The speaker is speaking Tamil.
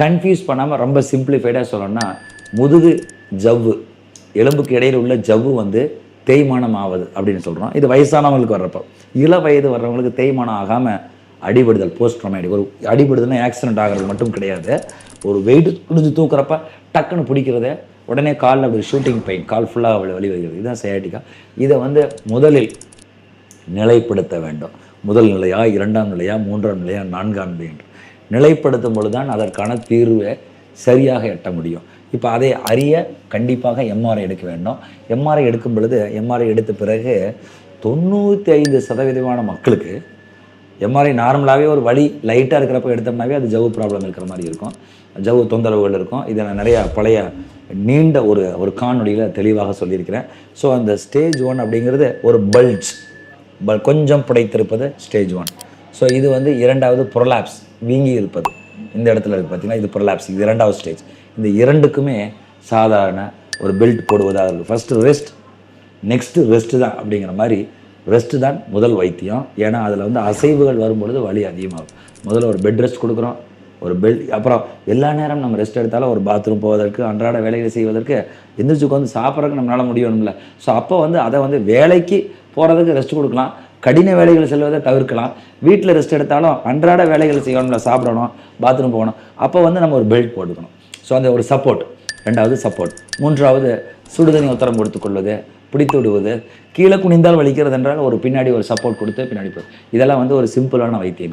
கன்ஃபியூஸ் பண்ணாமல் ரொம்ப சிம்பிளிஃபைடாக சொல்லணும்னா முதுகு ஜவ்வு எலும்புக்கு இடையில் உள்ள ஜவ்வு வந்து தேய்மானம் ஆகுது அப்படின்னு சொல்கிறோம் இது வயசானவங்களுக்கு வர்றப்போ. இள வயது வர்றவங்களுக்கு தேய்மானம் ஆகாமல் அடிபடுதல் போஸ்ட் ட்ரோமேடிக் ஒரு அடிபடுதல்னா ஆக்சிடென்ட் ஆகிறது மட்டும் கிடையாது. ஒரு வெயிட் குடிஞ்சு தூக்குறப்ப டக்குன்னு பிடிக்கிறத உடனே காலில் அப்படி ஷூட்டிங் பெயின் கால் ஃபுல்லாக வலி வருகிறது இதுதான் சயாட்டிக்கா இதை வந்து முதலில் நிலைப்படுத்த வேண்டும். முதல் நிலையா இரண்டாம் நிலையா மூன்றாம் நிலையா நான்காம் நிலை என்று. நிலைப்படுத்தும் பொழுதுதான் அதற்கான தீர்வை சரியாக எட்ட முடியும். இப்போ அதை அறிய கண்டிப்பாக எம்ஆர்ஐ எடுக்க வேண்டும். எம்ஆர்ஐ எடுக்கும் பொழுது எம்ஆர்ஐ எடுத்த பிறகு தொண்ணூற்றி ஐந்து சதவீதமான மக்களுக்கு எம்ஆர்ஐ நார்மலாகவே ஒரு வழி லைட்டாக இருக்கிறப்ப எடுத்தோம்னாவே அது ஜவு ப்ராப்ளம் இருக்கிற மாதிரி இருக்கும். ஜவு தொந்தரவுகள் இருக்கும். இதை நான் நிறையா பழைய நீண்ட ஒரு ஒரு காணொலியில் தெளிவாக சொல்லியிருக்கிறேன். ஸோ அந்த ஸ்டேஜ் ஒன் அப்படிங்கிறது ஒரு பல்ஜ் ப கொஞ்சம் புடைத்திருப்பது ஸ்டேஜ் ஒன் ஸோ இது வந்து இரண்டாவது ப்ரொலாப்ஸ் வீங்கி இருப்பது இந்த இடத்துல இருக்குது பார்த்தீங்கன்னா இது ப்ரொலாப்ஸ் இது இரண்டாவது ஸ்டேஜ் இந்த இரண்டுக்குமே சாதாரண ஒரு பெல்ட் போடுவதாக இருக்குது ஃபஸ்ட்டு ரெஸ்ட் நெக்ஸ்ட்டு ரெஸ்ட்டு தான் அப்படிங்கிற மாதிரி ரெஸ்ட்டு தான் முதல் வைத்தியம். ஏன்னா அதில் வந்து அசைவுகள் வரும்பொழுது வலி அதிகமாகும். முதல்ல ஒரு பெட் ரெஸ்ட் கொடுக்குறோம். ஒரு பெல்ட் அப்புறம் எல்லா நேரம் நம்ம ரெஸ்ட் எடுத்தாலும் ஒரு பாத்ரூம் போவதற்கு அன்றாட வேலைகளை செய்வதற்கு எந்திரிச்சு உட்காந்து சாப்பிட்றதுக்கு நம்மளால முடியணும்ல. ஸோ அப்போ வந்து அதை வந்து வேலைக்கு போகிறதுக்கு ரெஸ்ட் கொடுக்கலாம். கடின வேலைகள் செல்வதை தவிர்க்கலாம். வீட்டில் ரெஸ்ட் எடுத்தாலும் அன்றாட வேலைகள் செய்யணும்ல சாப்பிடணும் பாத்ரூம் போகணும். அப்போ வந்து நம்ம ஒரு பெல்ட் போட்டுக்கணும். ஸோ அந்த ஒரு சப்போர்ட் ரெண்டாவது சப்போர்ட் மூன்றாவது சுடுதண்ணி உத்தரம் கொடுத்துக்கொள்வது பிடித்து விடுவது. கீழே குனிந்தால் வலிக்கிறது என்றால் ஒரு பின்னாடி ஒரு சப்போர்ட் கொடுத்து பின்னாடி போ இதெல்லாம் வந்து ஒரு சிம்பிளான வைத்தியங்கள்.